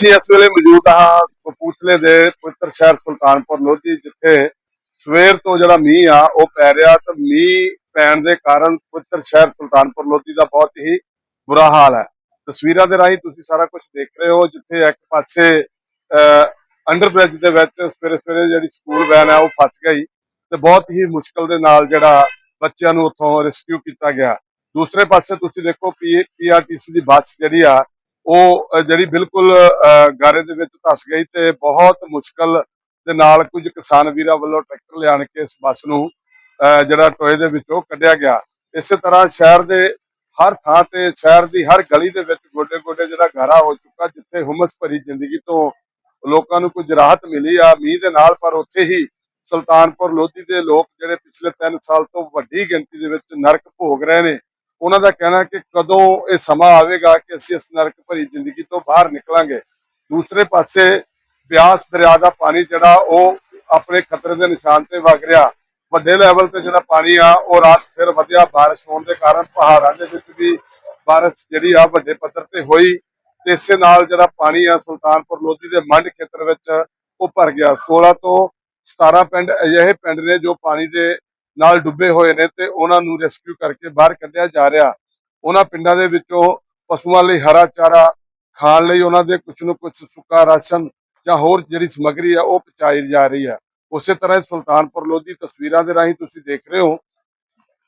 ਅਸੀਂ ਇਸ ਵੇਲੇ ਮੌਜੂਦ ਹਾਂ ਕਪੂਰਥਲੇ ਦੇ ਪਵਿੱਤਰ ਸ਼ਹਿਰ ਸੁਲਤਾਨਪੁਰ ਲੋਧੀ, ਜਿੱਥੇ ਸਵੇਰ ਤੋਂ ਜਿਹੜਾ ਮੀਂਹ ਆ, ਉਹ ਪੈ ਰਿਹਾ ਤੇ ਮੀਂਹ ਪੈਣ ਦੇ ਕਾਰਨ ਪਵਿੱਤਰ ਸ਼ਹਿਰ ਸੁਲਤਾਨਪੁਰ ਲੋਧੀ ਦਾ ਬਹੁਤ ਹੀ ਬੁਰਾ ਹਾਲ ਹੈ। ਤਸਵੀਰਾਂ ਦੇ ਰਾਹੀਂ ਤੁਸੀਂ ਸਾਰਾ ਕੁਝ ਦੇਖ ਰਹੇ ਹੋ, ਜਿੱਥੇ ਇੱਕ ਪਾਸੇ ਅੰਡਰਬ੍ਰਿਜ ਦੇ ਵਿੱਚ ਸਵੇਰੇ ਸਵੇਰੇ ਜਿਹੜੀ ਸਕੂਲ ਵੈਨ ਹੈ, ਉਹ ਫਸ ਗਈ ਤੇ ਬਹੁਤ ਹੀ ਮੁਸ਼ਕਲ ਦੇ ਨਾਲ ਜਿਹੜਾ ਬੱਚਿਆਂ ਨੂੰ ਉੱਥੋਂ ਰੈਸਕਿਊ ਕੀਤਾ ਗਿਆ। ਦੂਸਰੇ ਪਾਸੇ ਤੁਸੀਂ ਦੇਖੋ ਪੀਆਰਟੀਸੀ ਦੀ ਬੱਸ ਜਿਹੜੀ ਆ ਉਹ ਜਿਹੜੀ ਬਿਲਕੁਲ ਗਾਰੇ ਦੇ ਵਿੱਚ ਧਸ ਗਈ ਤੇ ਬਹੁਤ ਮੁਸ਼ਕਲ ਦੇ ਨਾਲ ਕੁਝ ਕਿਸਾਨ ਵੀਰਾਂ ਵੱਲੋਂ ਟਰੈਕਟਰ ਲਿਆਣ ਕੇ ਇਸ ਬੱਸ ਨੂੰ ਅ, ਜਿਹੜਾ ਟੋਏ ਦੇ ਵਿੱਚੋਂ ਕੱਢਿਆ ਗਿਆ। ਇਸੇ ਤਰ੍ਹਾਂ ਸ਼ਹਿਰ ਦੇ ਹਰ ਥਾਂ ਤੇ ਸ਼ਹਿਰ ਦੀ ਹਰ ਗਲੀ ਦੇ ਵਿੱਚ ਗੋਡੇ ਗੋਡੇ ਜਿਹੜਾ ਗਾਰਾ ਹੋ ਚੁੱਕਾ ਜਿੱਥੇ ਹੁਮਸ ਭਰੀ ਜ਼ਿੰਦਗੀ ਤੋਂ ਲੋਕਾਂ ਨੂੰ ਕੁਝ ਰਾਹਤ ਮਿਲੀ ਆ ਮੀਂਹ ਦੇ ਨਾਲ ਪਰ ਉੱਥੇ ਹੀ ਸੁਲਤਾਨਪੁਰ ਲੋਧੀ ਦੇ ਲੋਕ ਜਿਹੜੇ ਪਿਛਲੇ 3 ਸਾਲ ਤੋਂ ਵੱਡੀ ਗਿਣਤੀ ਦੇ ਵਿੱਚ ਨਰਕ ਭੋਗ ਰਹੇ ਨੇ। ਉਹਨਾਂ ਦਾ ਕਹਿਣਾ ਕਿ ਕਦੋਂ ਇਹ ਸਮਾਂ ਆਵੇਗਾ ਕਿ ਅਸੀਂ ਇਸ ਨਰਕ ਭਰੀ ਜ਼ਿੰਦਗੀ ਤੋਂ ਬਾਹਰ ਨਿਕਲਾਂਗੇ। ਦੂਸਰੇ ਪਾਸੇ ਬਿਆਸ ਦਰਿਆ ਦਾ ਪਾਣੀ ਜਿਹੜਾ ਉਹ ਆਪਣੇ ਖਤਰੇ ਦੇ ਨਿਸ਼ਾਨ ਤੇ ਵਗ ਰਿਹਾ। ਵੱਡੇ ਲੈਵਲ ਤੇ ਜਿਹੜਾ ਪਾਣੀ ਆ, ਉਹ ਰਾਤ ਫਿਰ ਵਧਿਆ। ਬਾਰਿਸ਼ ਹੋਣ ਦੇ ਕਾਰਨ ਪਹਾੜਾਂ ਦੇ ਵਿੱਚ ਵੀ ਬਾਰਿਸ਼ ਜਿਹੜੀ ਆ ਵੱਡੇ ਪੱਧਰ ਤੇ ਹੋਈ ਤੇ ਇਸੇ ਨਾਲ ਜਿਹੜਾ ਪਾਣੀ ਆ ਸੁਲਤਾਨਪੁਰ ਲੋਧੀ ਦੇ ਮੰਡ ਖੇਤਰ ਵਿੱਚ ਉਹ ਭਰ ਗਿਆ। 16 ਤੋਂ 17 ਪਿੰਡ ਅਜਿਹੇ ਪਿੰਡ ਨੇ ਜੋ ਪਾਣੀ ਦੇ ਨਾਲ ਡੁੱਬੇ ਹੋਏ ਨੇ ਤੇ ਉਹਨਾਂ ਨੂੰ ਰੈਸਕਿਊ ਕਰਕੇ ਬਾਹਰ ਕੱਢਿਆ ਜਾ ਰਿਹਾ। ਉਹਨਾਂ ਪਿੰਡਾਂ ਦੇ ਵਿੱਚੋਂ ਪਸ਼ੂਆਂ ਲਈ ਹਰਾ ਚਾਰਾ ਖਾਣ ਲਈ ਉਹਨਾਂ ਦੇ ਕੁਝ ਨੂੰ ਕੁਝ ਸੁੱਕਾ ਰਾਸ਼ਨ ਜਾਂ ਹੋਰ ਜਿਹੜੀ ਸਮੱਗਰੀ ਆ, ਉਹ ਪਹੁੰਚਾਈ ਜਾ ਰਹੀ ਹੈ ਉਸੇ ਤਰ੍ਹਾਂ ਸੁਲਤਾਨਪੁਰ ਲੋਧੀ ਤਸਵੀਰਾਂ ਦੇ ਰਾਹੀਂ ਤੁਸੀਂ ਦੇਖ ਰਹੇ ਹੋ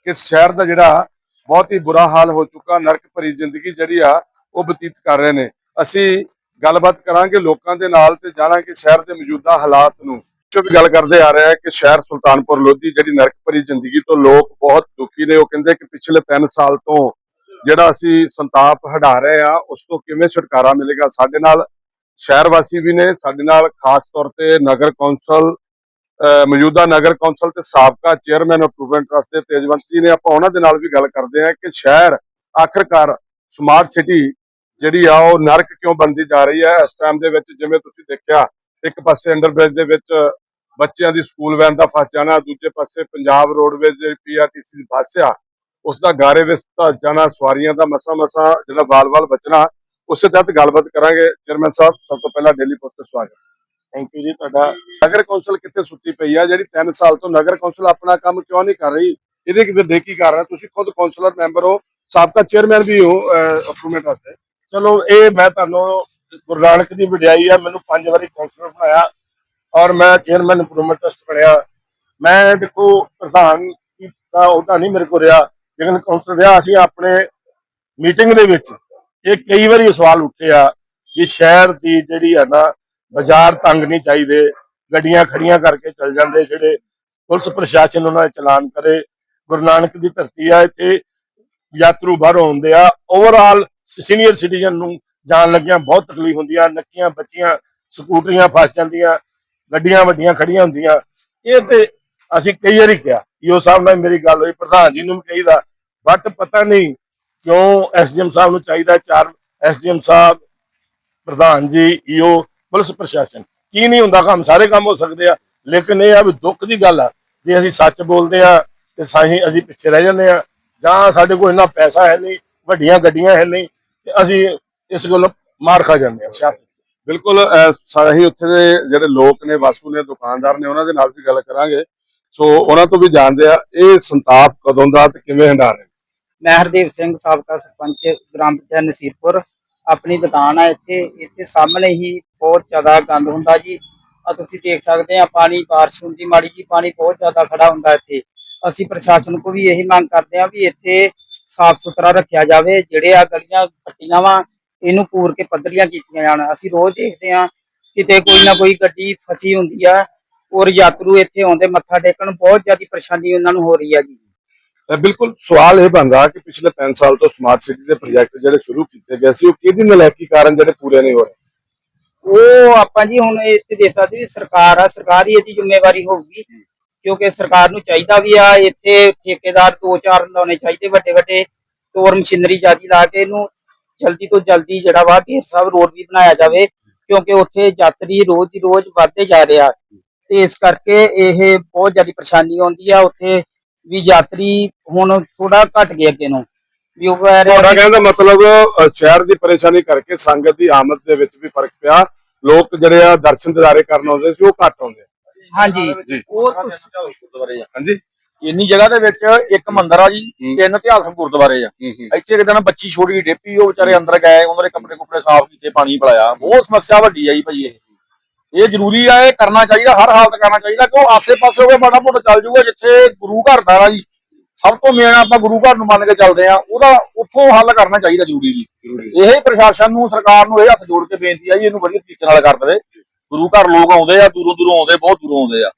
ਕਿ ਸ਼ਹਿਰ ਦਾ ਜਿਹੜਾ ਬਹੁਤ ਹੀ ਬੁਰਾ ਹਾਲ ਹੋ ਚੁੱਕਾ, ਨਰਕ ਭਰੀ ਜ਼ਿੰਦਗੀ ਜਿਹੜੀ ਆ, ਉਹ ਬਤੀਤ ਕਰ ਰਹੇ ਨੇ। ਅਸੀਂ ਗੱਲਬਾਤ ਕਰਾਂਗੇ ਲੋਕਾਂ ਦੇ ਨਾਲ ਤੇ ਜਾਣਾਂਗੇ ਸ਼ਹਿਰ ਦੇ ਮੌਜੂਦਾ ਹਾਲਾਤ ਨੂੰ। ਜੋ ਵੀ ਗੱਲ ਕਰਦੇ ਆ ਰਿਹਾ ਹੈ ਕਿ ਸ਼ਹਿਰ ਸੁਲਤਾਨਪੁਰ ਲੋਧੀ ਜਿਹੜੀ ਨਰਕ ਭਰੀ ਜ਼ਿੰਦਗੀ ਤੋਂ ਲੋਕ ਬਹੁਤ ਦੁਖੀ ਨੇ, ਉਹ ਕਹਿੰਦੇ ਕਿ ਪਿਛਲੇ 3 ਸਾਲ ਤੋਂ ਜਿਹੜਾ ਅਸੀਂ ਸੰਤਾਪ ਹਟਾ ਰਹੇ ਆ, ਉਸ ਤੋਂ ਕਿਵੇਂ ਛੁਟਕਾਰਾ ਮਿਲੇਗਾ? ਸਾਡੇ ਨਾਲ ਸ਼ਹਿਰ ਵਾਸੀ ਵੀ ਨੇ, ਸਾਡੇ ਨਾਲ ਖਾਸ ਤੌਰ ਤੇ ਨਗਰ ਕੌਂਸਲ ਮੌਜੂਦਾ ਨਗਰ ਕੌਂਸਲ ਤੇ ਸਾਬਕਾ ਚੇਅਰਮੈਨ ਅਪਰੂਵਮੈਂਟ ਟਰਸਟ ਦੇ ਤੇਜਵੰਤ ਜੀ ਨੇ ਆਪਾਂ ਉਹਨਾਂ ਦੇ ਨਾਲ ਵੀ ਗੱਲ ਕਰਦੇ ਹਾਂ ਕਿ ਸ਼ਹਿਰ ਆਖਰਕਾਰ ਸਮਾਰਟ ਸਿਟੀ ਜਿਹੜੀ ਆ, ਉਹ ਨਰਕ ਕਿਉਂ ਬਣਦੀ ਜਾ ਰਹੀ ਹੈ? ਇਸ ਟਾਈਮ ਦੇ ਵਿੱਚ ਜਿਵੇਂ ਤੁਸੀਂ ਦੇਖਿਆ, ਇੱਕ ਪਾਸੇ ਅੰਡਰਬ੍ਰਿਜ ਦੇ ਵਿੱਚ ਬੱਚਿਆਂ ਦੀ ਸਕੂਲ ਵੈਨ ਦਾ ਫਸ ਜਾਣਾ ਦੂਜੇ ਪਾਸੇ ਪੰਜਾਬ ਰੋਡਵੇਜ਼ ਦੇ ਪੀਆਰਟੀਸੀ ਦੀ ਬੱਸ ਆ ਉਸ ਦਾ ਗਾਰੇ ਵਿੱਚ ਧਸ ਜਾਣਾ ਸਵਾਰੀਆਂ ਦਾ ਮਸਾ ਮਸਾ ਜਿਹੜਾ ਵਾਲ-ਵਾਲ ਬਚਣਾ ਉਸੇ ਤਹਿਤ ਗੱਲਬਾਤ ਕਰਾਂਗੇ। ਚੇਅਰਮੈਨ ਸਾਹਿਬ ਸਭ ਤੋਂ ਪਹਿਲਾਂ ਦਿੱਲੀ ਪੋਸਟ ਤੇ ਸਵਾਗਤ। ਥੈਂਕ ਯੂ ਜੀ ਤੁਹਾਡਾ। ਨਗਰ ਕੌਂਸਲ ਕਿੱਥੇ ਸੁੱਤੀ ਪਈ ਆ? ਜਿਹੜੀ 3 ਸਾਲ ਤੋਂ ਨਗਰ ਕੌਂਸਲ ਆਪਣਾ ਕੰਮ ਕਿਉਂ ਨਹੀਂ ਕਰ ਰਹੀ? ਇਹਦੇ ਕਿਤੇ ਦੇਖੀ ਕਰ ਰਿਹਾ ਤੁਸੀਂ ਖੁਦ ਕੌਂਸਲਰ ਮੈਂਬਰ ਹੋ ਸਾਬਕਾ ਚੇਅਰਮੈਨ ਵੀ ਹੋ ਅਪਰੂਵਮੈਂਟ ਵਾਸਤੇ। ਚਲੋ ਇਹ ਮੈਂ ਤੁਹਾਨੂੰ ਗੁਰੂ ਨਾਨਕ ਦੀ ਵਡਿਆਈ ਆ। ਮੈਨੂੰ ਪੰਜ ਵਾਰੀ ਕਾਉਂਸਲਰ ਬਣਾਇਆ। ਔਰ ਮੈਂ ਚੇਅਰਮੈਨ ਇੰਪਰੂਵਮੈਂਟ ਟਰਸਟ ਬਣਿਆ। ਮੈਂ ਦੇਖੋ, ਪ੍ਰਧਾਨ ਦਾ ਉਹਦਾ ਨਹੀਂ ਮੇਰੇ ਕੋਲ ਰਿਹਾ। ਲੇਕਿਨ ਕਾਉਂਸਲਰ ਰਿਹਾ, ਅਸੀਂ ਆਪਣੇ ਮੀਟਿੰਗ ਦੇ ਵਿੱਚ ਇਹ ਕਈ ਵਾਰੀ ਸਵਾਲ ਉੱਠਿਆ ਕਿ ਸ਼ਹਿਰ ਦੀ ਜਿਹੜੀ ਹੈ ਨਾ, ਬਾਜ਼ਾਰ ਤੰਗ ਨਹੀਂ ਚਾਹੀਦੇ, ਗੱਡੀਆਂ ਖੜੀਆਂ ਕਰਕੇ ਚੱਲ ਜਾਂਦੇ, ਜਿਹੜੇ ਪੁਲਿਸ ਪ੍ਰਸ਼ਾਸਨ ਉਹਨਾਂ ਦੇ ਚਲਾਨ ਕਰੇ। ਗੁਰੂ ਨਾਨਕ ਦੀ ਧਰਤੀ ਆ, ਇੱਥੇ ਯਾਤਰੂ ਬਾਹਰੋਂ ਆਉਂਦੇ ਆ। ਓਵਰਆਲ ਸੀਨੀਅਰ ਸਿਟੀਜ਼ਨ ਨੂੰ ਜਾਣ ਲੱਗਿਆਂ ਬਹੁਤ ਤਕਲੀਫ ਹੁੰਦੀ ਆ, ਨੱਕੀਆਂ ਬੱਚੀਆਂ, ਸਕੂਟਰੀਆਂ ਫਸ ਜਾਂਦੀਆਂ। ਗੱਡੀਆਂ ਵੱਡੀਆਂ ਖੜੀਆਂ ਹੁੰਦੀਆਂ। ਇਹ ਤੇ ਅਸੀਂ ਕਈ ਵਾਰੀ ਕਿਹਾ, ਈਓ ਸਾਹਿਬ ਨਾਲ ਮੇਰੀ ਗੱਲ ਹੋਈ, ਪ੍ਰਧਾਨ ਜੀ ਨੂੰ ਵੀ ਕਹੀਦਾ ਬਟ ਪਤਾ ਨਹੀਂ ਕਿਉਂ ਐਸਡੀਐਮ ਸਾਹਿਬ ਨੂੰ ਚਾਹੀਦਾ ਚਾਰ, ਐਸਡੀਐਮ ਸਾਹਿਬ, ਪ੍ਰਧਾਨ ਜੀ, ਈਓ, ਪੁਲਿਸ ਪ੍ਰਸ਼ਾਸਨ। ਕੀ ਨਹੀਂ ਹੁੰਦਾ ਕੰਮ, ਸਾਰੇ ਕੰਮ ਹੋ ਸਕਦੇ ਆ, ਲੇਕਿਨ ਇਹ ਆ ਵੀ ਦੁੱਖ ਦੀ ਗੱਲ ਆ, ਜੇ ਅਸੀਂ ਸੱਚ ਬੋਲਦੇ ਆ, ਤੇ ਸਾਹੀਂ ਅਸੀਂ ਪਿੱਛੇ ਰਹਿ ਜਾਂਦੇ ਆ, ਜਾਂ ਸਾਡੇ ਕੋਲ ਇੰਨਾ ਪੈਸਾ ਹੈ ਨਹੀਂ, ਵੱਡੀਆਂ ਗੱਡੀਆਂ ਹੈ ਨਹੀਂ, ਤੇ ਅਸੀਂ ਇਸ ਗੱਲੋਂ ਮਾਰ ਖਾ ਜਾਂਦੇ ਆ, ਸਿਆਸਤ। ਬਿਲਕੁਲ ਅਹ, ਸਾਰੇ ਉੱਥੇ ਦੇ ਜਿਹੜੇ ਲੋਕ ਨੇ ਵਾਸੂ ਨੇ ਦੁਕਾਨਦਾਰ ਨੇ ਉਹਨਾਂ ਦੇ ਨਾਲ ਵੀ ਗੱਲ ਕਰਾਂਗੇ। ਸੋ ਉਹਨਾਂ ਤੋਂ ਵੀ ਜਾਣਦੇ ਆ ਇਹ ਸੰਤਾਪ ਕਦੋਂ ਦਾ ਤੇ ਕਿਵੇਂ ਹੰਡਾ ਰਹੇ? ਮੈਂ ਹਰਦੀਪ ਸਿੰਘ ਸਾਬਕਾ ਸਰਪੰਚ ਗ੍ਰਾਮ ਪੰਚਾਇਤ ਨਸੀਰਪੁਰ। ਆਪਣੀ ਦੁਕਾਨ ਆ ਇੱਥੇ। ਇੱਥੇ ਸਾਹਮਣੇ ਹੀ ਬਹੁਤ ਜ਼ਿਆਦਾ ਗੰਦ ਹੁੰਦਾ ਜੀ। ਆ ਤੁਸੀਂ ਦੇਖ ਸਕਦੇ ਆ ਪਾਣੀ ਬਾਰਿਸ਼ ਹੁੰਦੀ ਮਾੜੀ ਜੀ ਪਾਣੀ ਬਹੁਤ ਜ਼ਿਆਦਾ ਖੜਾ ਹੁੰਦਾ ਇੱਥੇ। ਅਸੀਂ ਪ੍ਰਸ਼ਾਸਨ ਕੋ ਵੀ ਇਹੀ ਮੰਗ ਕਰਦੇ ਆ ਵੀ ਇੱਥੇ ਸਾਫ਼ ਸੁਥਰਾ ਰੱਖਿਆ ਜਾਵੇ। ਜਿਹੜੇ ਆ ਗਲੀਆਂ ਪੱਟੀਆਂ ਵਾ ਇਹਨੂੰ ਪੂਰ ਕੇ ਪੱਧਰੀਆਂ ਕੀਤੀਆਂ ਜਾਣ। ਅਸੀਂ ਰੋਜ਼ ਦੇਖਦੇ ਆ ਕਿਤੇ ਕੋਈ ਨਾ ਕੋਈ ਗੱਡੀ ਫਸੀ ਹੁੰਦੀ ਆ ਔਰ ਯਾਤਰੂ ਇੱਥੇ ਆਉਂਦੇ ਮੱਥਾ ਟੇਕਣ ਬਹੁਤ ਜ਼ਿਆਦਾ ਪਰੇਸ਼ਾਨੀ ਉਹਨਾਂ ਨੂੰ ਹੋ ਰਹੀ ਆ ਜੀ ਬਿਲਕੁਲ ਸਵਾਲ ਇਹ ਬਣਦਾ ਕਿ ਪਿਛਲੇ 3 ਸਾਲ ਤੋਂ ਸਮਾਰਟ ਸਿਟੀ ਦੇ ਪ੍ਰੋਜੈਕਟ ਜਿਹੜੇ ਸ਼ੁਰੂ ਕੀਤੇ ਗਏ ਸੀ ਉਹ ਕਿਹਦੀ ਨਲਾਇਕੀ ਕਾਰਨ ਜਿਹੜੇ ਪੂਰੇ ਨਹੀਂ ਹੋ ਰਹੇ? ਉਹ ਆਪਾਂ ਜੀ ਹੁਣ ਇੱਥੇ ਦੇ ਸਕਦੇ ਵੀ ਸਰਕਾਰ ਆ ਸਰਕਾਰ ਹੀ ਇਹਦੀ ਜ਼ਿੰਮੇਵਾਰੀ ਹੋਊਗੀ ਕਿਉਂਕਿ ਸਰਕਾਰ ਨੂੰ ਚਾਹੀਦਾ ਵੀ ਆ ਇੱਥੇ ਠੇਕੇਦਾਰ ਦੋ ਚਾਰ ਲਾਉਣੇ ਚਾਹੀਦੇ ਵੱਡੇ ਵੱਡੇ ਤੋਰ ਮਸ਼ੀਨਰੀ ਜਿਆਦੀ ਲਾ ਕੇ ਇਹਨੂੰ ਜਲਦੀ ਤੋਂ ਜਲਦੀ ਜਿਹੜਾ ਵਾ ਢੇਰ ਸਾਹਿਬ ਰੋਡ ਵੀ ਬਣਾਇਆ ਜਾਵੇ ਕਿਉਂਕਿ ਉੱਥੇ ਯਾਤਰੀ ਰੋਜ਼ ਦੀ ਰੋਜ਼ ਵੱਧਦੇ ਜਾ ਰਿਹਾ ਤੇ ਇਸ ਕਰਕੇ ਇਹ ਬਹੁਤ ਜ਼ਿਆਦਾ ਪਰੇਸ਼ਾਨੀ ਆਉਂਦੀ ਆ ਉੱਥੇ ਵੀ ਯਾਤਰੀ ਹੁਣ ਥੋੜਾ ਘਟ ਗਏ ਅੱਗੇ ਨੂੰ। ਵੀ ਉਹ ਕਹਿ ਰਿਹਾ ਤੁਹਾਡਾ ਕਹਿਣ ਦਾ ਮਤਲਬ ਸ਼ਹਿਰ ਦੀ ਪਰੇਸ਼ਾਨੀ ਕਰਕੇ ਸੰਗਤ ਦੀ ਆਮਦ ਦੇ ਵਿੱਚ ਵੀ ਫ਼ਰਕ ਪਿਆ। ਲੋਕ ਜਿਹੜੇ ਆ ਦਰਸ਼ਨ ਦਿਦਾਰੇ ਕਰਨ ਆਉਂਦੇ ਸੀ ਉਹ ਘੱਟ ਆਉਂਦੇ। ਹਾਂਜੀ। ਜੀ। ਉਹ ਹਾਂਜੀ। ਇੰਨੀ ਜਗ੍ਹਾ ਦੇ ਵਿੱਚ ਇੱਕ ਮੰਦਿਰ ਆ ਜੀ। ਤਿੰਨ ਇਤਿਹਾਸਕ ਗੁਰਦੁਆਰੇ ਆ। ਇੱਥੇ ਇੱਕ ਦਿਨ ਬੱਚੀ ਛੋਟੀ ਡੇਪੀ ਉਹ ਵਿਚਾਰੇ ਅੰਦਰ ਗਏ ਉਹਨਾਂ ਦੇ ਕੱਪੜੇ ਕੁਪੜੇ ਸਾਫ਼ ਕੀਤੇ ਪਾਣੀ ਪਿਲਾਇਆ। ਬਹੁਤ ਸਮੱਸਿਆ ਵੱਡੀ ਆ ਜੀ ਭਾਈ ਇਹ। ਇਹ ਜ਼ਰੂਰੀ ਆ ਇਹ ਕਰਨਾ ਚਾਹੀਦਾ ਹਰ ਹਾਲਤ ਕਰਨਾ ਚਾਹੀਦਾ ਕਿਉਂ ਆਸੇ-ਪਾਸੇ ਹੋਵੇ ਮਾੜਾ ਮੋਟਾ ਚੱਲ ਜੂਗਾ ਜਿੱਥੇ ਗੁਰੂ ਘਰ ਦਾ ਜੀ। ਸਭ ਤੋਂ ਮੇਨ ਆਪਾਂ ਗੁਰੂ ਘਰ ਨੂੰ ਮੰਨ ਕੇ ਚੱਲਦੇ ਆ ਉਹਦਾ ਉੱਥੋਂ ਹੱਲ ਕਰਨਾ ਚਾਹੀਦਾ ਜ਼ਰੂਰੀ ਜੀ। ਇਹ ਪ੍ਰਸ਼ਾਸਨ ਨੂੰ ਸਰਕਾਰ ਨੂੰ ਇਹ ਹੱਥ ਜੋੜ ਕੇ ਬੇਨਤੀ ਆ ਜੀ ਇਹਨੂੰ ਵਧੀਆ ਤਰੀਕੇ ਨਾਲ ਕਰ ਦੇਵੇ। ਗੁਰੂ ਘਰ ਲੋਕ ਆਉਂਦੇ ਆ ਦੂਰੋਂ ਦੂਰੋਂ ਆਉਂਦੇ ਬਹੁਤ ਦੂਰੋਂ ਆਉਂਦੇ ਆ।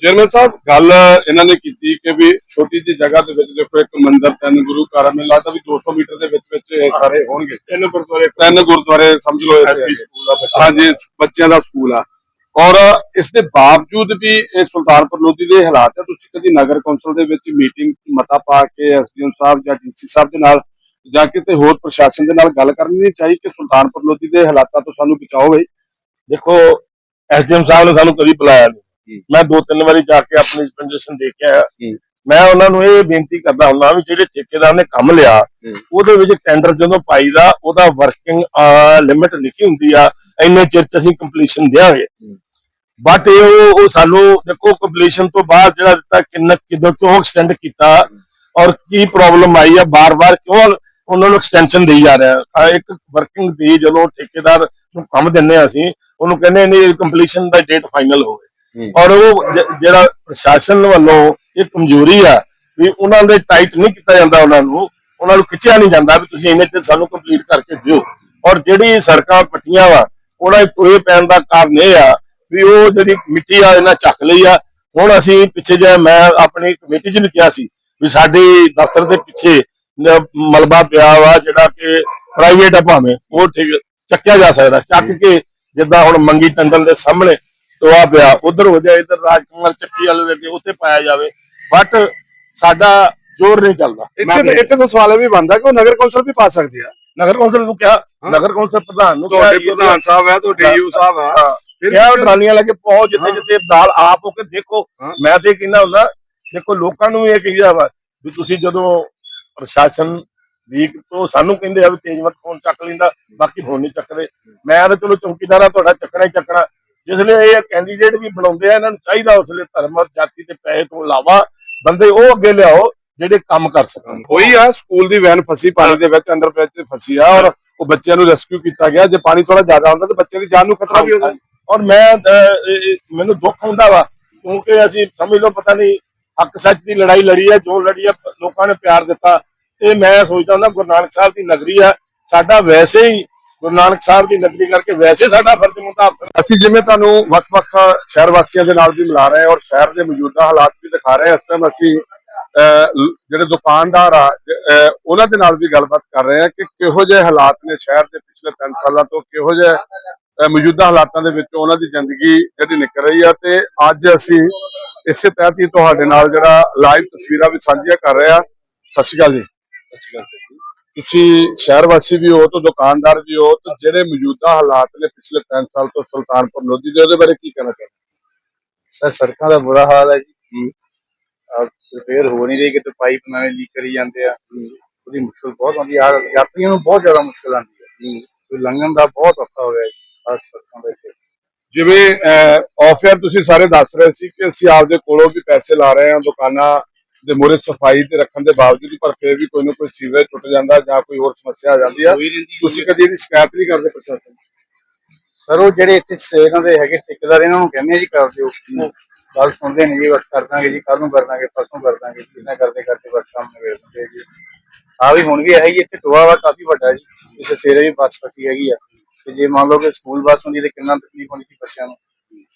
ਚੇਅਰਮੈਨ ਸਾਹਿਬ ਗੱਲ ਇਹਨਾਂ ਨੇ ਕੀਤੀ ਕਿ ਵੀ ਛੋਟੀ ਜਿਹੀ ਜਗ੍ਹਾ ਦੇ ਵਿੱਚ ਦੇਖੋ ਇੱਕ ਮੰਦਿਰ ਤਿੰਨ ਗੁਰੂ ਘਰ ਮੈਨੂੰ ਲੱਗਦਾ ਵੀ 200 ਮੀਟਰ ਦੇ ਵਿੱਚ ਵਿੱਚ ਇਹ ਸਾਰੇ ਹੋਣਗੇ। ਤਿੰਨ ਗੁਰਦੁਆਰੇ ਤਿੰਨ ਗੁਰਦੁਆਰੇ ਸਮਝ ਲਓ ਐਸਪੀ ਸਕੂਲ ਦਾ ਬੱਚਾ ਹਾਂਜੀ ਬੱਚਿਆਂ ਦਾ ਸਕੂਲ ਆ। ਔਰ ਇਸ ਦੇ ਬਾਵਜੂਦ ਵੀ ਇਹ ਸੁਲਤਾਨਪੁਰ ਲੋਧੀ ਦੇ ਹਾਲਾਤ ਹੈ ਤੁਸੀਂ ਕਦੀ ਨਗਰ ਕੌਂਸਲ ਦੇ ਵਿੱਚ ਮੀਟਿੰਗ ਮਤਾ ਪਾ ਕੇ ਐਸਡੀਐਮ ਸਾਹਿਬ ਜਾਂ ਡੀਸੀ ਸਾਹਿਬ ਦੇ ਨਾਲ ਜਾਂ ਕਿਤੇ ਹੋਰ ਪ੍ਰਸ਼ਾਸਨ ਦੇ ਨਾਲ ਗੱਲ ਕਰਨੀ ਨਹੀਂ ਚਾਹੀ ਕਿ ਸੁਲਤਾਨਪੁਰ ਲੋਧੀ ਦੇ ਹਾਲਾਤਾਂ ਤੋਂ ਸਾਨੂੰ ਬਚਾਓ ਬਈ। ਦੇਖੋ ਐਸਡੀਐਮ ਸਾਹਿਬ ਨੇ ਸਾਨੂੰ ਕਦੀ ਬੁਲਾਇਆ ਨਹੀਂ। ਮੈਂ ਦੋ ਤਿੰਨ ਵਾਰੀ ਜਾ ਕੇ ਆਪਣੀ ਕੰਡੀਸ਼ਨ ਦੇਖ ਕੇ ਆਇਆ। ਮੈਂ ਉਹਨਾਂ ਨੂੰ ਇਹ ਬੇਨਤੀ ਕਰਦਾ ਹੁੰਦਾ ਵੀ ਜਿਹੜੇ ਠੇਕੇਦਾਰ ਨੇ ਕੰਮ ਲਿਆ। ਉਹਦੇ ਵਿੱਚ ਟੈਂਡਰ ਜਦੋਂ ਪਾਈਦਾ ਉਹਦਾ ਵਰਕਿੰਗ ਲਿਮਿਟ ਲਿਖੀ ਹੁੰਦੀ ਆ ਇੰਨੇ ਚਿਰ ਚ ਅਸੀਂ ਕੰਪਲੀਸ਼ਨ ਦੇਵਾਂਗੇ ਬਟ ਇਹ ਉਹ ਸਾਨੂੰ ਦੇਖੋ ਕੰਪਲੀਸ਼ਨ ਤੋਂ ਬਾਅਦ ਜਿਹੜਾ ਦਿੱਤਾ ਕਿੰਨਾ ਕਿਦੋਂ ਕਿਉਂ ਐਕਸਟੈਂਡ ਕੀਤਾ ਔਰ ਕੀ ਪ੍ਰੋਬਲਮ ਆਈ ਆ ਬਾਰ-ਬਾਰ ਕਿਉਂ ਉਹਨਾਂ ਨੂੰ ਐਕਸਟੈਂਸ਼ਨ ਦੇਈ ਜਾ ਰਿਹਾ ਆ ਇੱਕ ਵਰਕਿੰਗ ਦੀ ਜਦੋਂ ਠੇਕੇਦਾਰ ਨੂੰ ਕੰਮ ਦਿੰਨੇ ਆ ਅਸੀਂ ਉਹਨੂੰ ਕਹਿੰਦੇ ਨੇ ਕੰਪਲੀਸ਼ਨ ਦਾ ਡੇਟ ਫਾਈਨਲ ਹੋਵੇ। ਔਰ ਉਹ ਜਿਹੜਾ ਪ੍ਰਸ਼ਾਸਨ ਵੱਲੋਂ ਇਹ ਕਮਜ਼ੋਰੀ ਆ ਵੀ ਉਹਨਾਂ ਦੇ ਟਾਈਟ ਨਹੀਂ ਕੀਤਾ ਜਾਂਦਾ ਉਹਨਾਂ ਨੂੰ ਉਹਨਾਂ ਨੂੰ ਖਿੱਚਿਆ ਨਹੀਂ ਜਾਂਦਾ ਵੀ ਤੁਸੀਂ ਇਹਨੇ ਤੇ ਸਾਨੂੰ ਕੰਪਲੀਟ ਕਰਕੇ ਦਿਓ। ਔਰ ਜਿਹੜੀ ਸੜਕਾਂ ਪੱਟੀਆਂ ਵਾ, ਉਹਨਾਂ ਦੇ ਟੋਏ ਪੈਣ ਦਾ ਕਾਰਨ ਇਹ ਆ ਵੀ ਉਹ ਜਿਹੜੀ ਮਿੱਟੀ ਆ, ਇਹਨਾਂ ਚੱਕ ਲਈ ਆ। ਹੁਣ ਅਸੀਂ ਪਿੱਛੇ ਜੇ ਮੈਂ ਆਪਣੀ ਕਮੇਟੀ 'ਚ ਵੀ ਕਿਹਾ ਸੀ ਵੀ ਸਾਡੇ ਦਫ਼ਤਰ ਦੇ ਪਿੱਛੇ ਮਲਬਾ ਪਿਆ ਵਾ ਜਿਹੜਾ ਕਿ ਪ੍ਰਾਈਵੇਟ ਆ ਭਾਵੇਂ, ਉਹ ਠੀਕ ਚੱਕਿਆ ਜਾ ਸਕਦਾ। ਚੱਕ ਕੇ ਜਿੱਦਾਂ ਹੁਣ ਮੰਗੀ ਟੰਡਲ ਦੇ ਸਾਹਮਣੇ ਟੋਆ ਪਿਆ। ਉਧਰ ਹੋ ਜਾਏ ਇਧਰ ਰਾਜਕੁਮਾਰ ਚੱਕੀ ਵਾਲੇ ਦੇ ਅੱਗੇ ਉੱਥੇ ਪਾਇਆ ਜਾਵੇ। ਬਟ ਸਾਡਾ ਜ਼ੋਰ ਨਹੀਂ ਚੱਲਦਾ। ਇੱਥੇ ਤਾਂ- ਇੱਥੇ ਤਾਂ ਸਵਾਲ ਇਹ ਵੀ ਬਣਦਾ ਕਿ ਉਹ ਨਗਰ ਕੌਂਸਲ ਵੀ ਪਾ ਸਕਦੀ ਆ। ਨਗਰ ਕੌਂਸਲ ਨੂੰ ਕਿਹਾ। ਨਗਰ ਕੌਂਸਲ ਪ੍ਰਧਾਨ ਨੂੰ ਤੁਹਾਡੇ ਪ੍ਰਧਾਨ ਸਾਹਿਬ ਹੈ ਤੁਹਾਡੇ ਯੂ ਸਾਹਿਬ ਆ। ਫਿਰ ਕਿਹਾ ਟਰਾਲੀਆਂ ਲੈ ਕੇ ਪਹੁੰਚ ਜਿੱਥੇ। ਜਿੱਥੇ ਦਾਲ ਆਪ ਹੋ ਕੇ ਦੇਖੋ। ਮੈਂ ਤੇ ਕਹਿੰਦਾ ਹੁੰਦਾ ਦੇਖੋ ਲੋਕਾਂ ਨੂੰ ਇਹ ਕਹੀਦਾ ਵਾ ਵੀ ਤੁਸੀਂ ਜਦੋਂ ਪ੍ਰਸ਼ਾਸਨ ਵੀਕ ਤੋਂ ਸਾਨੂੰ ਕਹਿੰਦੇ ਆ ਵੀ ਤੇਜਵਤ ਫੋਨ ਚੱਕ ਲੈਂਦਾ ਬਾਕੀ ਫੋਨ ਨਹੀਂ ਚੱਕਦੇ। ਮੈਂ ਤਾਂ ਚਲੋ ਚੌਕੀਦਾਰ ਤੁਹਾਡਾ ਚੱਕਣਾ ਹੀ ਚੱਕਣਾ। ਜਿਸ ਲਈ ਇਹ ਕੈਂਡੀਡੇਟ ਵੀ ਬਣਾਉਂਦੇ ਆ ਇਹਨਾਂ ਨੂੰ ਚਾਹੀਦਾ ਉਸ ਲਈ ਧਰਮ ਔਰ ਜਾਤੀ ਤੇ ਪੈਸੇ ਤੋਂ ਇਲਾਵਾ ਬੰਦੇ ਉਹ ਅੱਗੇ ਲਿਆਓ ਜਿਹੜੇ ਕੰਮ ਕਰ ਸਕਣ। ਹੋਈ ਆ ਸਕੂਲ ਦੀ ਵੈਨ ਫਸੀ ਪਾਣੀ ਦੇ ਵਿੱਚ ਅੰਡਰ ਬ੍ਰਿਜ ਤੇ ਫਸੀ ਆ ਔਰ ਉਹ ਬੱਚਿਆਂ ਨੂੰ ਰੈਸਕਿਊ ਕੀਤਾ ਗਿਆ। ਜੇ ਪਾਣੀ ਥੋੜਾ ਜ਼ਿਆਦਾ ਹੁੰਦਾ ਤਾਂ ਬੱਚੇ ਦੀ ਜਾਨ ਨੂੰ ਖਤਰਾ ਵੀ ਹੋ ਸਕਦਾ ਔਰ ਮੈਂ ਮੈਨੂੰ ਦੁੱਖ ਹੁੰਦਾ ਵਾ ਕਿਉਂਕਿ ਅਸੀਂ ਸਮਝ ਲਓ ਪਤਾ ਨਹੀਂ ਹੱਕ ਸੱਚ ਦੀ ਲੜਾਈ ਲੜੀ ਹੈ ਜੋ ਲੜੀ ਹੈ ਲੋਕਾਂ ਨੇ ਪਿਆਰ ਦਿੱਤਾ। ਇਹ ਮੈਂ ਸੋਚਦਾ ਹੁੰਦਾ ਗੁਰੂ ਨਾਨਕ ਸਾਹਿਬ ਦੀ ਨਗਰੀ ਆ ਸਾਡਾ ਵੈਸੇ ਹੀ ਗੁਰੂ ਨਾਨਕ ਸਾਹਿਬ ਦੀ ਨਗਰੀ ਕਰਕੇ ਵੈਸੇ ਸਾਡਾ ਫਰਜ਼ ਮੁਤਾਬਕ ਅਸੀਂ ਜਿਵੇਂ ਤੁਹਾਨੂੰ ਵੱਖ-ਵੱਖ ਸ਼ਹਿਰ ਵਾਸੀਆਂ ਦੇ ਨਾਲ ਵੀ ਮਿਲਾ ਰਹੇ ਹਾਂ ਔਰ ਸ਼ਹਿਰ ਦੇ ਮੌਜੂਦਾ ਹਾਲਾਤ ਵੀ ਦਿਖਾ ਰਹੇ ਹਾਂ ਇਸ ਟਾਈਮ ਅਸੀਂ ਜਿਹੜੇ ਦੁਕਾਨਦਾਰ ਆ ਉਹਨਾਂ ਦੇ ਨਾਲ ਵੀ ਗੱਲਬਾਤ ਕਰ ਰਹੇ ਹਾਂ ਕਿ ਕਿਹੋ ਜਿਹੇ ਹਾਲਾਤ ਨੇ ਸ਼ਹਿਰ ਦੇ ਪਿਛਲੇ 3 ਸਾਲਾਂ ਤੋਂ ਕਿਹੋ ਜਿਹੇ ਮੌਜੂਦਾ ਹਾਲਾਤਾਂ ਦੇ ਵਿੱਚ ਉਹਨਾਂ ਦੀ ਜ਼ਿੰਦਗੀ ਜਿਹੜੀ ਨਿਕਲ ਰਹੀ ਆ ਤੇ ਅੱਜ ਅਸੀਂ ਇਸੇ ਤਹਿਤ ਹੀ ਤੁਹਾਡੇ ਨਾਲ ਜਿਹੜਾ ਲਾਈਵ ਤਸਵੀਰਾਂ ਵੀ ਸਾਂਝੀਆਂ ਕਰ ਰਹੇ ਹਾਂ। ਸਤਿ ਸ਼੍ਰੀ ਅਕਾਲ ਜੀ। ਤੁਸੀਂ ਸ਼ਹਿਰ ਵਾਸੀ ਵੀ ਹੋ ਤੇ ਦੁਕਾਨਦਾਰ ਵੀ ਹੋ ਤੇ ਜਿਹੜੇ ਮੌਜੂਦਾ ਹਾਲਾਤ ਨੇ ਪਿਛਲੇ 3 ਸਾਲ ਤੋਂ ਸੁਲਤਾਨਪੁਰ ਲੋਧੀ ਦੇ ਉਹਦੇ ਬਾਰੇ ਕੀ ਕਹਿਣਾ ਚਾਹੁੰਦੇ ਸਰ ਸੜਕਾਂ ਦਾ ਬੁਰਾ ਹਾਲ ਹੈ ਜੀ ਰਿਪੇਅਰ ਹੋ ਨਹੀਂ ਰਹੀ ਕਿ ਪਾਈਪ ਨਵੇਂ ਲੀਕ ਕਰੀ ਜਾਂਦੇ ਆ। ਉਹਦੀ ਮੁਸ਼ਕਲ ਬਹੁਤ ਆਉਂਦੀ ਆ। ਯਾਤਰੀਆਂ ਨੂੰ ਬਹੁਤ ਜ਼ਿਆਦਾ ਮੁਸ਼ਕਲ ਆਉਂਦੀ ਹੈ। ਕੋਈ ਲੰਘਣ ਦਾ ਬਹੁਤ ਔਖਾ ਹੋ ਹੈ ਖਾਸ ਸੜਕਾਂ ਦੇ ਉੱਤੇ। ਜਿਵੇਂ ਆਫਰ ਤੁਸੀਂ ਸਾਰੇ ਦੱਸ ਰਹੇ ਸੀ ਕਿ ਅਸੀਂ ਆਪਦੇ ਕੋਲੋਂ ਵੀ ਪੈਸੇ ਲਾ ਰਹੇ ਹਾਂ ਦੁਕਾਨਾਂ ਦੇ ਮੂਹਰੇ ਸਫ਼ਾਈ ਤੇ ਰੱਖਣ ਦੇ ਬਾਵਜੂਦ ਪਰ ਫਿਰ ਵੀ ਕੋਈ ਨਾ ਕੋਈ ਸੀਵਰੇਜ ਟੁੱਟ ਜਾਂਦਾ ਜਾਂ ਕੋਈ ਹੋਰ ਸਮੱਸਿਆ ਆ ਜਾਂਦੀ ਆ ਤੁਸੀਂ ਕਦੀ ਇਹਦੀ ਸ਼ਿਕਾਇਤ ਨਹੀਂ ਕਰਦੇ ਪ੍ਰਸ਼ਾਸਨ? ਸਰ ਉਹ ਜਿਹੜੇ ਇੱਥੇ ਇਹਨਾਂ ਦੇ ਹੈਗੇ ਠੇਕੇਦਾਰ ਇਹਨਾਂ ਨੂੰ ਕਹਿੰਦੇ ਆ ਜੀ ਕਰ ਦਿਓ। ਗੱਲ ਸੁਣਦੇ ਨਹੀਂ ਜੀ ਬਸ ਕਰ ਦਾਂਗੇ ਜੀ ਕੱਲ ਨੂੰ ਕਰ ਦਾਂਗੇ ਪਰਸੋਂ ਕਰ ਦਾਂਗੇ ਕਿੰਨਾ ਕਰਦੇ ਕਰਦੇ ਬਸ ਕੰਮ ਨਿਬੇੜ ਦਿੰਦੇ ਜੀ। ਆ ਵੀ ਹੁਣ ਵੀ ਹੈ ਹੀ ਇੱਥੇ ਟੋਆ ਵਾ ਕਾਫੀ ਵੱਡਾ ਜੀ। ਇੱਥੇ ਸਵੇਰੇ ਵੀ ਬੱਸ ਫਸੀ ਹੈਗੀ ਆ। ਤੇ ਜੇ ਮੰਨ ਲਓ ਕਿ ਸਕੂਲ ਬੱਸ ਹੁੰਦੀ ਤੇ ਕਿੰਨਾ ਤਕਲੀਫ ਹੋਣੀ ਸੀ ਬੱਚਿਆਂ ਨੂੰ।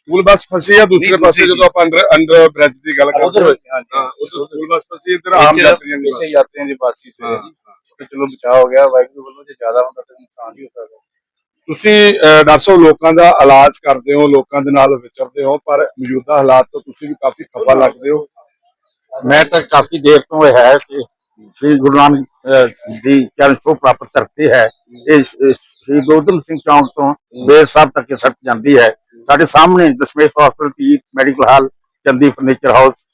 ਸਕੂਲ ਬੱਸ ਫਸੀ ਆ ਦੂਸਰੇ ਪਾਸੇ ਜਦੋਂ ਆਪਾਂ ਅੰਡਰ ਅੰਡਰ ਬ੍ਰਿਜ ਦੀ ਗੱਲ ਕਰਦੇ ਹਾਂ। ਹਾਂ ਉਧਰ ਸਕੂਲ ਬੱਸ ਫਸੀ ਇੱਧਰ ਆਮ ਯਾਤਰੀਆਂ ਦੀ ਇੱਥੇ ਯਾਤਰੀਆਂ ਦੀ ਬੱਸ ਹੀ ਹਾਂ, ਜੀ। ਤੇ ਚਲੋ ਬਚਾਅ ਹੋ ਗਿਆ ਵਾਹਿਗੁਰੂ ਵੱਲੋਂ ਜੇ ਜ਼ਿਆਦਾ ਹੁੰਦਾ ਤਾਂ ਨੁਕਸਾਨ ਵੀ ਹੋ ਸਕਦਾ। ਤੁਸੀਂ ਸਾਹਿਬ ਲੋਕਾਂ ਦਾ ਇਲਾਜ ਕਰਦੇ ਹੋ ਲੋਕਾਂ ਦੇ ਨਾਲ ਵਿਚਰਦੇ ਹੋ ਪਰ ਮੌਜੂਦਾ ਹਾਲਾਤ ਤੋਂ ਤੁਸੀਂ ਵੀ ਕਾਫੀ ਖਫਾ ਲੱਗਦੇ ਹੋ। ਮੈਂ ਤਾਂ ਕਾਫੀ ਦੇਰ ਤੋਂ ਇਹ ਹੈ ਕਿ ਸ੍ਰੀ ਗੁਰੂ ਨਾਨਕ ਦੀ ਚਰਨ ਛੋਹ ਪ੍ਰਾਪਤ ਧਰਤੀ ਹੈ। ਇਹ ਸ- ਸ੍ਰੀ ਗੋਤਮ ਸਿੰਘ ਚੌਂਕ ਤੋਂ ਬੇਰ ਸਾਹਿਬ ਤੱਕ ਇਹ ਸੜਕ ਜਾਂਦੀ ਹੈ। ਸਾਡੇ ਸਾਹਮਣੇ ਦਸ਼ਮੇਸ਼ ਹਸਪਤਾਲ ਦੀ medical hall Chandi furniture house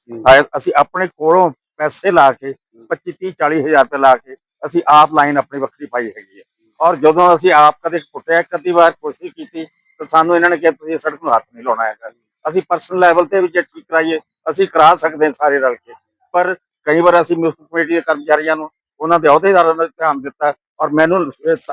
ਅਸੀਂ ਆਪਣੇ ਕੋਲੋਂ ਪੈਸੇ ਲਾ ਕੇ 25 30 40 ਹਜ਼ਾਰ ਰੁਪਏ ਲਾ ਕੇ ਅਸੀਂ ਆਪ ਲਾਈਨ ਆਪਣੀ ਵੱਖਰੀ ਪਾਈ ਹੈਗੀ ਹੈ। ਔਰ ਜਦੋਂ ਅਸੀਂ ਆਪ ਕਦੇ ਪੁੱਟਿਆ ਕਦੀ ਵਾਰ ਕੋਸ਼ਿਸ਼ ਕੀਤੀ ਤਾਂ ਸਾਨੂੰ ਇਹਨਾਂ ਨੇ ਕਿਹਾ ਤੁਸੀਂ ਸੜਕ ਨੂੰ ਹੱਥ ਨਹੀਂ ਲਾਉਣਾ ਹੈਗਾ। ਅਸੀਂ ਪਰਸਨਲ ਲੈਵਲ ਤੇ ਵੀ ਜੇ ਠੀਕ ਕਰਾਈਏ ਅਸੀਂ ਕਰਾ ਸਕਦੇ ਹਾਂ ਸਾਰੇ ਰਲ ਕੇ। ਪਰ ਕਈ ਵਾਰ ਅਸੀਂ ਮਿਊਨਿਸਪਲ ਕਮੇਟੀ ਦੇ ਕਰਮਚਾਰੀਆਂ ਨੂੰ ਉਹਨਾਂ ਦੇ ਅਹੁਦੇਦਾਰਾਂ ਨੂੰ ਧਿਆਨ ਦਿੱਤਾ ਔਰ ਮੈਨੂੰ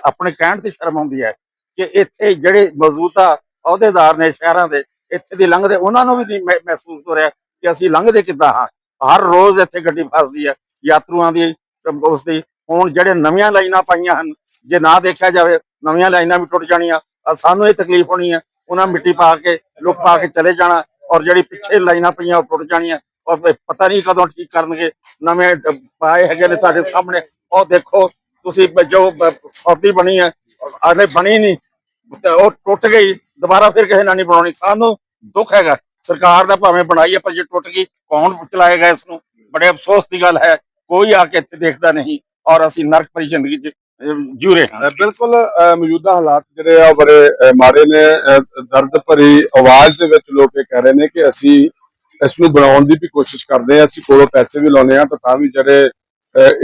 ਆਪਣੇ ਕਹਿਣ ਤੇ ਸ਼ਰਮ ਆਉਂਦੀ ਹੈ ਕਿ ਇੱਥੇ ਜਿਹੜੇ ਮੌਜੂਦਾ ਅਹੁਦੇਦਾਰ ਨੇ ਸ਼ਹਿਰਾਂ ਦੇ, ਇੱਥੇ ਦੀ ਲੰਘਦੇ, ਉਹਨਾਂ ਨੂੰ ਵੀ ਨਹੀਂ ਮਹਿ- ਮਹਿਸੂਸ ਹੋ ਰਿਹਾ ਕਿ ਅਸੀਂ ਲੰਘਦੇ ਕਿੱਦਾਂ ਹਾਂ। ਹਰ ਰੋਜ਼ ਇੱਥੇ ਗੱਡੀ ਫਸਦੀ ਹੈ, ਯਾਤਰੂਆਂ ਦੀ ਤੇ ਉਸ ਦੀ। ਹੁਣ ਜਿਹੜੇ ਨਵੀਆਂ ਲਾਈਨਾਂ ਪਾਈਆਂ ਹਨ, ਜੇ ਨਾ ਦੇਖਿਆ ਜਾਵੇ, ਨਵੀਆਂ ਲਾਈਨਾਂ ਵੀ ਟੁੱਟ ਜਾਣੀਆਂ ਸਾਨੂੰ ਇਹ ਤਕਲੀਫ ਹੋਣੀ ਹੈ, ਉਹਨਾਂ ਮਿੱਟੀ ਪਾ ਕੇ, ਲੋਕ ਪਾ ਕੇ ਚਲੇ ਜਾਣਾ, ਔਰ ਜਿਹੜੀ ਪਿੱਛੇ ਲਾਈਨਾਂ ਪਈਆਂ ਉਹ ਟੁੱਟ ਜਾਣੀਆਂ, ਔਰ ਪਤਾ ਨਹੀਂ ਕਦੋਂ ਠੀਕ ਕਰਨਗੇ, ਨਵੇਂ ਪਾਏ ਹੈਗੇ ਨੇ ਸਾਡੇ ਸਾਹਮਣੇ। ਉਹ ਦੇਖੋ, ਤੁਸੀਂ ਜੋ ਹੌਦੀ ਬਣੀ ਹੈ ਅਗਲੇ ਬਣੀ ਨਹੀਂ ਉਹ ਟੁੱਟ ਗਈ। ਦੁਬਾਰਾ ਫਿਰ ਕਿਸੇ ਨਾਲ ਨਹੀਂ ਬਣਾਉਣੀ। ਸਾਨੂੰ ਦੁੱਖ ਹੈਗਾ। ਸਰਕਾਰ ਦਾ ਭਾਵੇਂ ਬਣਾਈ ਪਰ ਜੇ ਟੁੱਟ ਗਈ ਕੌਣ ਚਲਾਏਗਾ ਇਸ ਨੂੰ? ਬੜੇ ਅਫਸੋਸ ਦੀ ਗੱਲ ਹੈ। ਕੋਈ ਆ ਕੇ ਇੱਥੇ ਦੇਖਦਾ ਨਹੀਂ ਔਰ ਅਸੀਂ ਨਰਕ ਭਰੀ ਜ਼ਿੰਦਗੀ 'ਚ ਅਹ, ਹਾਂ। ਬਿਲਕੁਲ ਮੌਜੂਦਾ ਹਾਲਾਤ ਜਿਹੜੇ ਆ ਬੜੇ ਮਾਰੇ ਨੇ। ਦਰਦ ਭਰੀ ਆਵਾਜ਼ ਦੇ ਵਿੱਚ ਲੋਕ ਇਹ ਕਹਿ ਰਹੇ ਨੇ ਕਿ ਅਸੀਂ ਇਸ ਨੂੰ ਬਣਾਉਣ ਦੀ ਵੀ ਕੋਸ਼ਿਸ਼ ਕਰਦੇ ਆ ਅਸੀਂ ਕੋਲੋਂ ਪੈਸੇ ਵੀ ਲਾਉਨੇ ਆ ਤਾਂ ਤਾਂ ਵੀ ਜਿਹੜੇ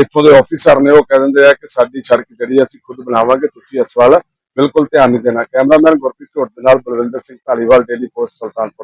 ਇੱਥੋਂ ਦੇ ਆਫੀਸਰ ਨੇ ਉਹ ਕਹਿ ਦਿੰਦੇ ਆ ਕਿ ਸਾਡੀ ਸੜਕ ਜਿਹੜੀ ਅਸੀਂ ਖੁਦ ਬਣਾਵਾਂਗੇ। ਤੁਸੀਂ ਇਸ ਵੱਲ ਬਿਲਕੁਲ ਧਿਆਨ ਨਹੀਂ ਦੇਣਾ। ਕੈਮਰਾਮੈਨ ਗੁਰਪ੍ਰੀਤ ਢੋਟ ਦੇ ਨਾਲ ਬਲਵਿੰਦਰ ਸਿੰਘ ਧਾਲੀਵਾਲ ਡੇਲੀ ਪੋਸਟ ਸੁਲਤਾਨਪੁਰ।